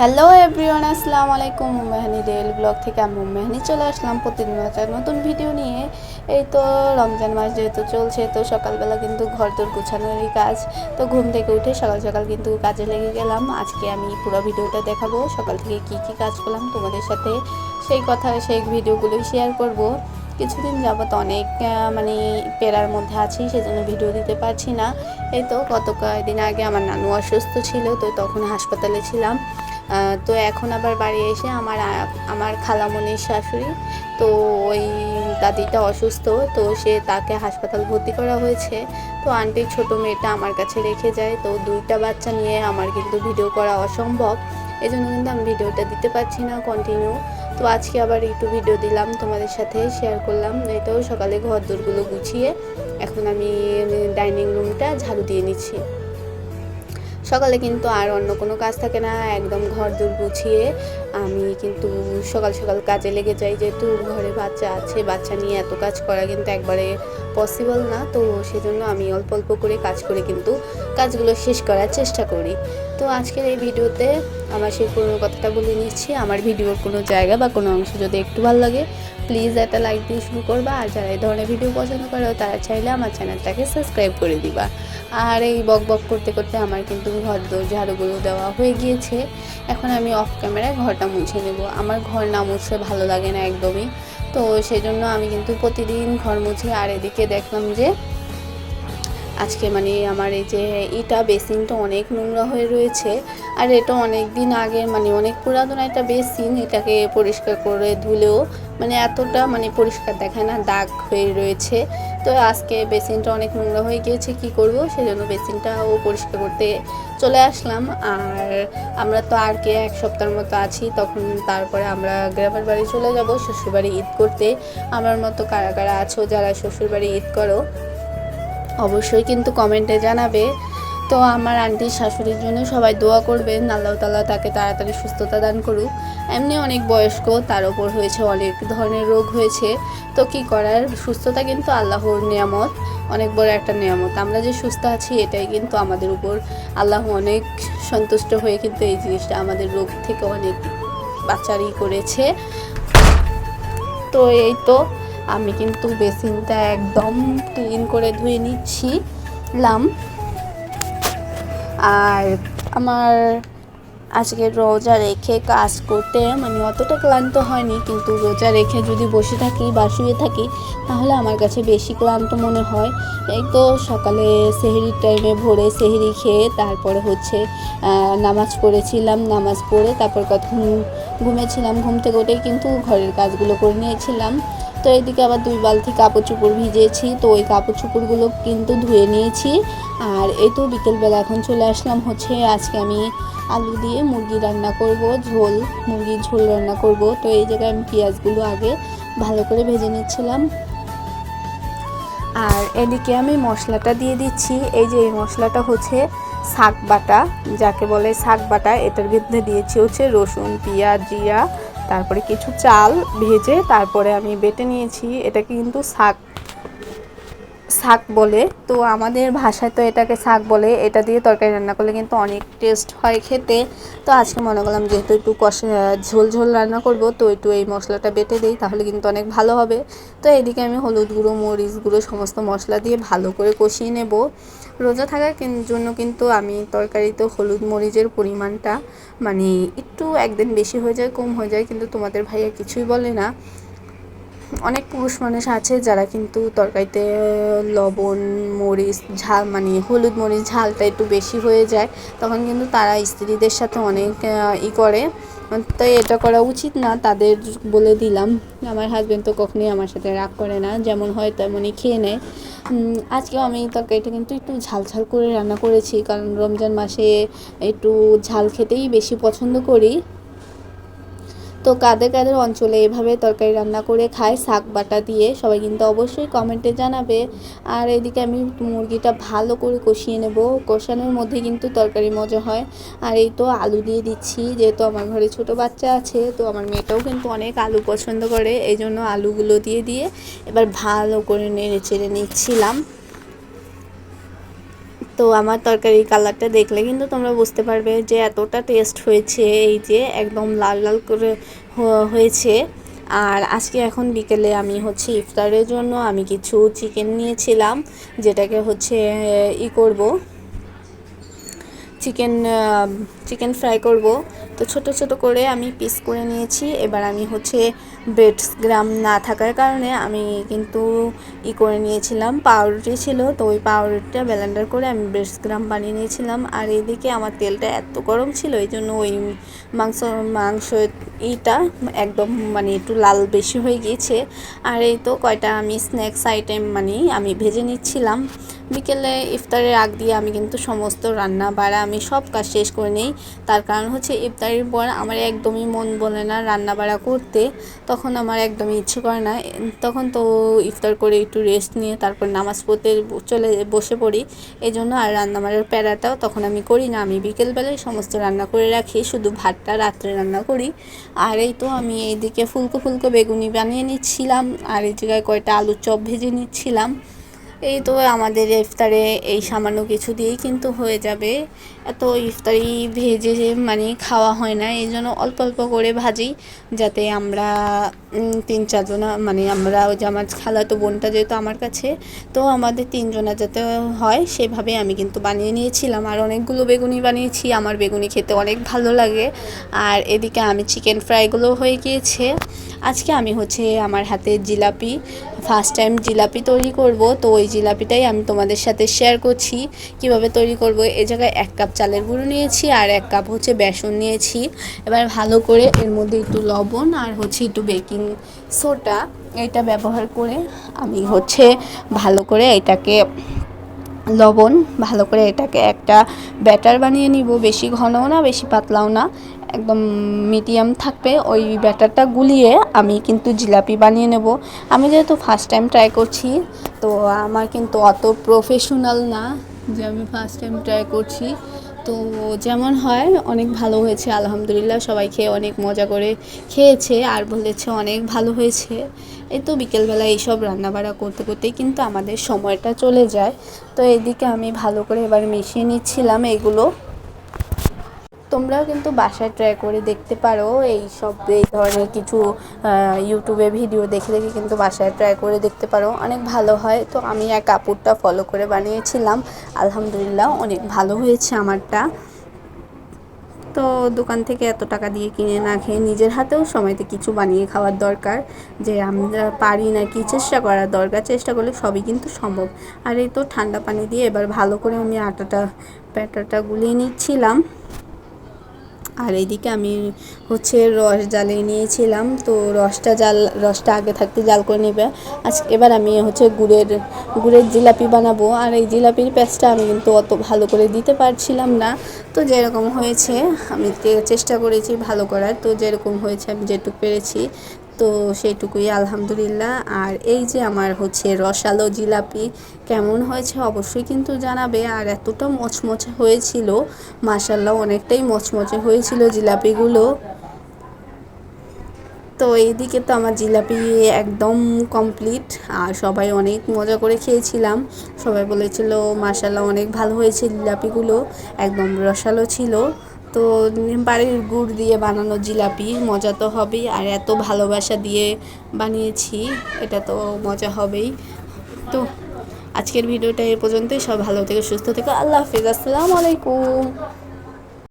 Hello everyone আসসালামু আলাইকুম। মেহানি del blog থেকে আমি মেহানি চলে আসলাম। প্রতিদিন একটা নতুন ভিডিও নিয়ে। এই তো রমজান মাস যেহেতু চলছে, তো সকালবেলা কিন্তু ঘর দোর গুছানোরই কাজ। তো ঘুম থেকে উঠে সকাল সকাল কিন্তু কাজে লেগে গেলাম। আজকে আমি পুরো ভিডিওটা দেখাবো। সকাল থেকে কি কি কাজ করলাম তোমাদের সাথে সেই কথা, সেই ভিডিওগুলোই শেয়ার করব। কিছুদিন যাবত অনেক মানে পেরার মধ্যে আছি, সেজন্য ভিডিও দিতে পারছি না। এই তো গত কয়েকদিন আগে আমার নানু অসুস্থ ছিল, তো তখন হাসপাতালে ছিলাম। তো এখন আবার বাড়ি এসে আমার আমার খালামনির শাশুড়ি, তো ওই দাদিটা অসুস্থ, তো সে তাকে হাসপাতাল ভর্তি করা হয়েছে। তো আন্টির ছোট মেয়েটা আমার কাছে রেখে যায়, তো দুইটা বাচ্চা নিয়ে আমার কিন্তু ভিডিও করা অসম্ভব। এই জন্য কিন্তু আমি ভিডিওটা দিতে পারছি না কন্টিনিউ তো আজকে আবার একটু ভিডিও দিলাম, তোমাদের সাথে শেয়ার করলাম। তো সকালে ঘর দোরগুলো গুছিয়ে এখন আমি ডাইনিং রুমটা ঝাড়ু দিয়ে নিচ্ছি। সকালে কিন্তু আর অন্য কোনো কাজ থাকে না, একদম ঘর দূর গুছিয়ে আমি কিন্তু সকাল সকাল কাজে লেগে যাই, যেহেতু ঘরে বাচ্চা আছে, বাচ্চা নিয়ে এত কাজ করা কিন্তু একবারে পসিবল না, তো সেজন্য আমি অল্প অল্প করে কাজ করে কিন্তু কাজগুলো শেষ করার চেষ্টা করি। তো আজকের এই ভিডিওতে আমার সেই পুরোনো কথাটা বলে নিচ্ছি, আমার ভিডিওর কোনো জায়গা বা কোনো অংশ যদি একটু ভালো লাগে প্লিজ একটা লাইক দিয়ে শুরু করবা, আর যারা এই ধরনের ভিডিও পছন্দ করো, তারা চাইলে আমার চ্যানেলটাকে সাবস্ক্রাইব করে দিবা। আর এই বক বক করতে করতে আমার কিন্তু ঘর দোর ঝাড়ুগুলো দেওয়া হয়ে গিয়েছে। এখন আমি অফ ক্যামেরায় ঘরটা মুছে নেব। আমার ঘর না মুছলে ভালো লাগে না একদমই। তো সেই জন্য আমি কিন্তু প্রতিদিন ঘর মুছি। আর এদিকে দেখলাম যে, আজকে মানে আমার এই যে ইটা বেসিনটা অনেক নোংরা হয়ে রয়েছে। আর এটা অনেক দিন আগে মানে অনেক পুরাতন একটা বেসিন। এটাকে পরিষ্কার করে ধুলেও মানে এতটা মানে পরিষ্কার দেখায় না, দাগ হয়ে রয়েছে। তো আজকে বেসিনটা অনেক নোংরা হয়ে গিয়েছে, কি করব? সেজন্য বেসিনটাও পরিষ্কার করতে চলে আসলাম। আর আমরা তো আর কে এক সপ্তাহের মতো আছি, তখন তারপরে আমরা গ্রামের বাড়ি চলে যাব শ্বশুরবাড়ি ঈদ করতে। আমার মতো কারা কারা আছো, যারা শ্বশুরবাড়ি ঈদ করো, অবশ্যই কিন্তু কমেন্টে জানাবে। তো আমার আন্টির শাশুড়ির জন্য সবাই দোয়া করবেন, আল্লাহ তালা তাকে তাড়াতাড়ি সুস্থতা দান করুক। এমনি অনেক বয়স্ক, তার ওপর হয়েছে অনেক ধরনের রোগ হয়েছে। তো কি করার? সুস্থতা কিন্তু আল্লাহর নিয়ামত, অনেক বড় একটা নিয়ামত। আমরা যে সুস্থ আছি, এটাই কিন্তু আমাদের উপর আল্লাহ অনেক সন্তুষ্ট হয়ে কিন্তু এই জিনিসটা আমাদের রোগ থেকে অনেক বাচ্চারই করেছে। তো এই তো, আমি কিন্তু বেসিনটা একদম ক্লিন করে ধুয়ে নিচ্ছি লাম আর আমার আজকে রোজা রেখে কাজ করতে মানে অতটা ক্লান্ত হয়নি, কিন্তু রোজা রেখে যদি বসে থাকি বা শুয়ে থাকি, তাহলে আমার কাছে বেশি ক্লান্ত মনে হয়। এই তো সকালে সেহেরির টাইমে ভোরে সেহেরি খেয়ে তারপরে হচ্ছে নামাজ পড়েছিলাম, নামাজ পড়ে তারপর কতক্ষণ ঘুমেছিলাম, ঘুম থেকে উঠেই কিন্তু ঘরের কাজগুলো করে নিয়েছিলাম। তো এদিকে আবার দুই বালতি কাপড় চোপড় ভিজেছি, তো ওই কাপড় চোপড়গুলো কিন্তু ধুয়ে নিয়েছি। আর এই তো বিকেলবেলা এখন চলে আসলাম হচ্ছে আজকে আমি আলু দিয়ে মুরগি রান্না করব, ঝোল, মুরগির ঝোল রান্না করব। তো এই জায়গায় আমি পেঁয়াজগুলো আগে ভালো করে ভেজে নিচ্ছিলাম। আর এদিকে আমি মশলাটা দিয়ে দিচ্ছি। এই যে এই মশলাটা হচ্ছে শাক বাটা, যাকে বলে শাক বাটা, এটার ভিতরে দিয়েছি হচ্ছে রসুন, পেঁয়াজ, জিরা তারপরে কিছু চাল ভেজে তারপরে আমি বেটে নিয়েছি। এটাকে কিন্তু শাক। শাক বলে, তো আমাদের ভাষায় তো এটাকে শাক বলে, এটা দিয়ে তরকারি রান্না করলে কিন্তু অনেক টেস্ট হয় খেতে। তো আজকে মনে করলাম যেহেতু একটু কষা, ঝোল ঝোল রান্না করব, তো একটু এই মশলাটা বেটে দিই, তাহলে কিন্তু অনেক ভালো হবে। তো এদিকে আমি হলুদ গুঁড়ো, মরিচ গুঁড়ো সমস্ত মশলা দিয়ে ভালো করে কষিয়ে নেব। রোজা থাকার জন্য কিন্তু আমি তরকারিতে হলুদ মরিচের পরিমাণটা মানে একটু একদিন বেশি হয়ে যায়, কম হয়ে যায়, কিন্তু তোমাদের ভাইয়া কিছুই বলে না। অনেক পুরুষ মানুষ আছে যারা কিন্তু তরকারিতে লবণ, মরিচ, ঝাল মানে হলুদ মরিচ ঝালটা একটু বেশি হয়ে যায়, তখন কিন্তু তারা স্ত্রীদের সাথে অনেক ই করে। তাই এটা করা উচিত না, তাদের বলে দিলাম। আমার হাজব্যান্ড তো কখনোই আমার সাথে রাগ করে না, যেমন হয় তেমনই খেয়ে নেয়। আজকেও আমি তরকারিটা কিন্তু একটু ঝাল ঝাল করে রান্না করেছি, কারণ রমজান মাসে একটু ঝাল খেতেই বেশি পছন্দ করি। তো কাদের কাদের অঞ্চলে এভাবে তরকারি রান্না করে খায়, শাক বাটা দিয়ে সবাই কিন্তু অবশ্যই কমেন্টে জানাবে। আর এদিকে আমি মুরগিটা ভালো করে কষিয়ে নেব। কষানোর মধ্যে কিন্তু তরকারি মজা হয়। আর এই তো আলু দিয়ে দিচ্ছি, যেহেতু আমার ঘরে ছোট বাচ্চা আছে, তো আমার মেয়েটাও কিন্তু অনেক আলু পছন্দ করে এই জন্য আলুগুলো দিয়ে দিয়ে এবার ভালো করে নেড়ে চেড়ে নিচ্ছিলাম। তো আমার তরকারির কালারটা দেখলে কিন্তু তোমরা বুঝতে পারবে যে এতটা টেস্ট হয়েছে, এই যে একদম লাল লাল করে হয়েছে। আর আজকে এখন বিকেলে আমি হচ্ছে ইফতারের জন্য আমি কিছু চিকেন নিয়েছিলাম, যেটাকে হচ্ছে, ই করব। চিকেন চিকেন ফ্রাই করব। তো ছোট ছোট করে আমি পিস করে নিয়েছি। এবার আমি হচ্ছে ব্রেডস গ্রাম না থাকার কারণে আমি কিন্তু ই করে নিয়েছিলাম, পাউরুটি ছিল। তো ওই পাউরুটিটা ব্লেন্ডার করে আমি ব্রেডস গ্রাম বানিয়ে নিয়েছিলাম। আর এদিকে আমার তেলটা এত গরম ছিল, এই জন্য ওই মাংস মাংস ইটা একদম মানে একটু লাল বেশি হয়ে গিয়েছে। আর এই তো কয়টা আমি স্ন্যাক্স আইটেম মানে আমি ভেজে নিচ্ছিলাম। বিকেলে ইফতারের আগ দিয়ে আমি কিন্তু সমস্ত রান্না বাড়া আমি সব কাজ শেষ করে নিই। তার কারণ হচ্ছে ইফতারের পর আমার একদমই মন বলে না রান্না বাড়া করতে। তখন আমার একদমই ইচ্ছে করে না। তখন তো ইফতার করে একটু রেস্ট নিয়ে তারপর নামাজ পড়তে চলে বসে পড়ি। এই জন্য আর রান্না বাড়ার প্যারাটাও তখন আমি করি না। আমি বিকেলবেলায় সমস্ত রান্না করে রাখি, শুধু ভাতটা রাত্রে রান্না করি। আর এই তো আমি এইদিকে ফুলকো ফুলকো বেগুনি বানিয়ে নিচ্ছিলাম। আর এই জায়গায় কয়টা আলুর চপ ভেজে নিচ্ছিলাম। এই তো আমাদের ইফতারে এই সামান্য কিছু দিয়েই কিন্তু হয়ে যাবে। এত ইফতারি ভেজে মানে খাওয়া হয় না, এই জন্য অল্প অল্প করে ভাজি যাতে আমরা তিন চারজনা মানে আমরা ওই যে আমার খালাতো বোনটা যেহেতু আমার কাছে, তো আমাদের তিনজনা যাতে হয় সেভাবে আমি কিন্তু বানিয়ে নিয়েছিলাম। আর অনেকগুলো বেগুনি বানিয়েছি, আমার বেগুনি খেতে অনেক ভালো লাগে। আর এদিকে আমি চিকেন ফ্রাইগুলো হয়ে গিয়েছে। আজকে আমি হচ্ছে আমার হাতে জিলাপি ফার্স্ট টাইম জিলাপি তৈরি করব, তো ওই জিলাপিটাই আমি তোমাদের সাথে শেয়ার করছি। কীভাবে তৈরি করব, এ জায়গায় এক কাপ চালের গুঁড়ো নিয়েছি আর এক কাপ হচ্ছে বেসন নিয়েছি। এবার ভালো করে এর মধ্যে একটু লবণ আর হচ্ছে একটু বেকিং সোডা এটা ব্যবহার করে আমি হচ্ছে ভালো করে এটাকে লবণ, ভালো করে এটাকে একটা ব্যাটার বানিয়ে নিব। বেশি ঘনও না, বেশি পাতলাও না, একদম মিডিয়াম থাকবে। ওই ব্যাটারটা গুলিয়ে আমি কিন্তু জিলাপি বানিয়ে নেব। আমি যেহেতু ফার্স্ট টাইম ট্রাই করছি, তো আমার কিন্তু অত প্রফেশনাল না যে আমি ফার্স্ট টাইম ট্রাই করছি। তো যেমন হয়, অনেক ভালো হয়েছে, আলহামদুলিল্লাহ সবাই খেয়ে অনেক মজা করে খেয়েছে, আর বলেছে অনেক ভালো হয়েছে। এই তো বিকেলবেলা এইসব রান্নাবাড়া করতে করতেই কিন্তু আমাদের সময়টা চলে যায়। তো এদিকে আমি ভালো করে এবার মিশিয়ে নিচ্ছিলাম এগুলো। তোমরাও কিন্তু বাসায় ট্রাই করে দেখতে পারো এই সব এই ধরনের কিছু ইউটিউবে ভিডিও দেখে দেখে কিন্তু বাসায় ট্রাই করে দেখতে পারো। অনেক ভালো হয়। তো আমি এক কাপড়টা ফলো করে বানিয়েছিলাম। আলহামদুলিল্লাহ অনেক ভালো হয়েছে আমারটা। তো দোকান থেকে এত টাকা দিয়ে কিনে না খেয়ে নিজের হাতেও সময়তে কিছু বানিয়ে খাওয়ার দরকার। যে আমরা পারি না কি চেষ্টা করার দরকার, চেষ্টা করলে সবই কিন্তু সম্ভব। আর এই তো ঠান্ডা পানি দিয়ে এবার ভালো করে আমি আটাটা প্যাটাটা গুলিয়ে নিচ্ছিলাম। আর এইদিকে আমি হচ্ছে রস জ্বালিয়ে নিয়েছিলাম। তো রসটা জাল, রসটা আগে থাকতে জাল করে নেবে। আজ এবার আমি হচ্ছে গুড়ের গুড়ের জিলাপি বানাবো। আর এই জিলাপির প্যাঁচটা আমি কিন্তু অত ভালো করে দিতে পারছিলাম না। তো যেরকম হয়েছে, আমি চেষ্টা করেছি ভালো করার। তো যেরকম হয়েছে, আমি যেটুকু পেরেছি। তো সেইটুকুই, আলহামদুলিল্লাহ। আর এই যে আমার হচ্ছে রসালো জিলাপি, কেমন হয়েছে অবশ্যই কিন্তু জানাবে। আর এতটা মচমচে হয়েছিল মাসাল্লাহ অনেকটাই মচমচে হয়েছিল জিলাপিগুলো। তো এইদিকে তো আমার জিলাপি একদম কমপ্লিট, আর সবাই অনেক মজা করে খেয়েছিলাম। সবাই বলেছিল মাসাল্লাহ অনেক ভালো হয়েছে জিলাপিগুলো। একদম রসালো ছিল। তো বাড়ির গুড় দিয়ে বানানো জিলাপি, মজা তো হবেই। আর এত ভালোবাসা দিয়ে বানিয়েছি, এটা তো মজা হবেই। তো আজকের ভিডিওটা এ পর্যন্তই। সব ভালো থেকে, সুস্থ থেকে। আল্লাহ হাফিজ। আসসালামু আলাইকুম।